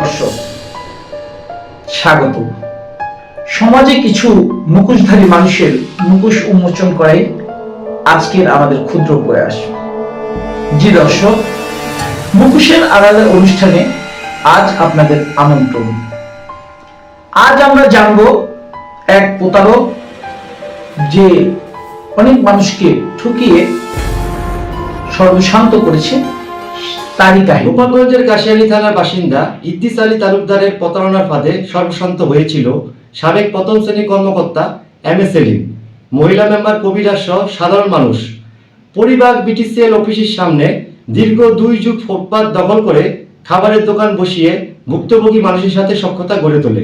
দর্শক, স্বাগত। সমাজে কিছু মুখোশধারী মানুষের মুখোশ উন্মোচন করাই আজকের আমাদের ক্ষুদ্র প্রয়াস। জি দর্শক, মুখোশের আড়ালে অনুষ্ঠানে আজ আপনাদের আমন্ত্রণ। আজ আমরা জানব এক প্রতারক যে অনেক মানুষকে ঠকিয়ে সর্বশান্ত করেছে। তারই কাহিনী। গোপালগঞ্জের কাশিয়ানী থানার বাসিন্দা ইদ্দিস আলী তালুকদারের প্রতারণার ফাঁদে সর্বশান্ত হয়েছিল সাবেক প্রথম শ্রেণির কর্মকর্তা এম এস সেলিম। মহিলা মেম্বার কবিরাজ সহ সাধারণ মানুষ। পরিবার বিটিসিএল অফিসের সামনে দীর্ঘ দুই যুগ ফুটপাত দখল করে খাবারের দোকান বসিয়ে ভুক্তভোগী মানুষের সাথে সক্ষতা গড়ে তোলে।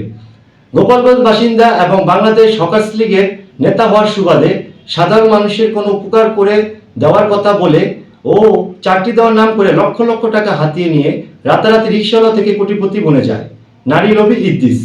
গোপালগঞ্জ বাসিন্দা এবং বাংলাদেশ হকার্স লীগের নেতা হওয়ার সুবাদে সাধারণ মানুষের কোনো উপকার করে দেওয়ার কথা বলে ও চাকরি দেওয়ার নাম করে লক্ষ লক্ষ টাকা হাতিয়ে নিয়ে রাতারাতি রিক্সাওয়ালা থেকে কোটিপতি বনে যায়। নারী রবি ইদ্দিস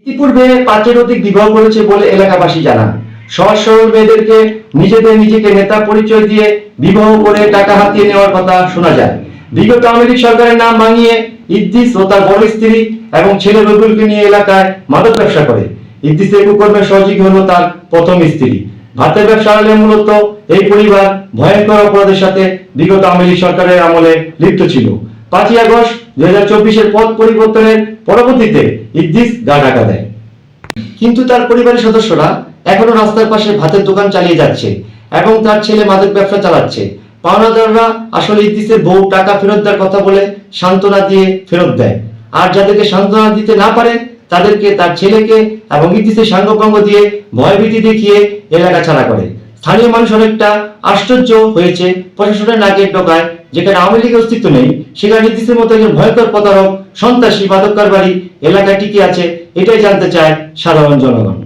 ইতিপূর্বে পাঁচের অধিক বিবাহ করেছে বলে এলাকাবাসী জানান। সহজ সরল মেয়েদেরকে নিজেদের নিজেকে নেতা পরিচয় দিয়ে বিবাহ করে টাকা হাতিয়ে নেওয়ার কথা শোনা যায়। বিগত আওয়ামী লীগ সরকারের নাম ভাঙিয়ে ইদ্দিস ও তার বড় স্ত্রী এবং ছেলে রবিউলকে নিয়ে এলাকায় মাদক ব্যবসা করে। ইদ্দিসের কুকর্মের সহযোগী হলো তার প্রথম স্ত্রী। ভাতের ব্যবসা হলে মূলত এই পরিবার ভয়ঙ্কর অপরাধের সাথে বিগত আওয়ামী সরকারের আমলে লিপ্ত ছিল। পাঁচই আগস্ট দুই হাজার চব্বিশের পথ পরিবর্তনের পরবর্তীতে ইদ্দিস গা ঢাকা দেয়। কিন্তু তার পরিবারের সদস্যরা এখনও রাস্তার পাশে ভাতের দোকান চালিয়ে যাচ্ছে এবং তার ছেলে মাদক ব্যবসা চালাচ্ছে। পাওনাদাররা আসলে ইদ্দিসের বউ টাকা ফেরত দেওয়ার কথা বলে সান্ত্বনা দিয়ে ফেরত দেয়। আর যাদেরকে সান্ত্বনা দিতে না পারে, তাদেরকে তার ছেলেকে এবং ইদ্দিসের সাঙ্গপাঙ্গ দিয়ে ভয়ভীতি দেখিয়ে এলাকা ছাড়া করে। স্থানীয় মানুষ অনেকটা আশ্চর্য হয়েছে। প্রশাসনের নাকের ডোকায় যেখানে আওয়ামী লীগের অস্তিত্ব নেই, সেখানে ইদ্দিসের মতো একজন ভয়ঙ্কর প্রতারক, সন্ত্রাসী মাদক কারবারি এলাকায় টিকে আছে, এটাই জানতে চায় সাধারণ জনগণ।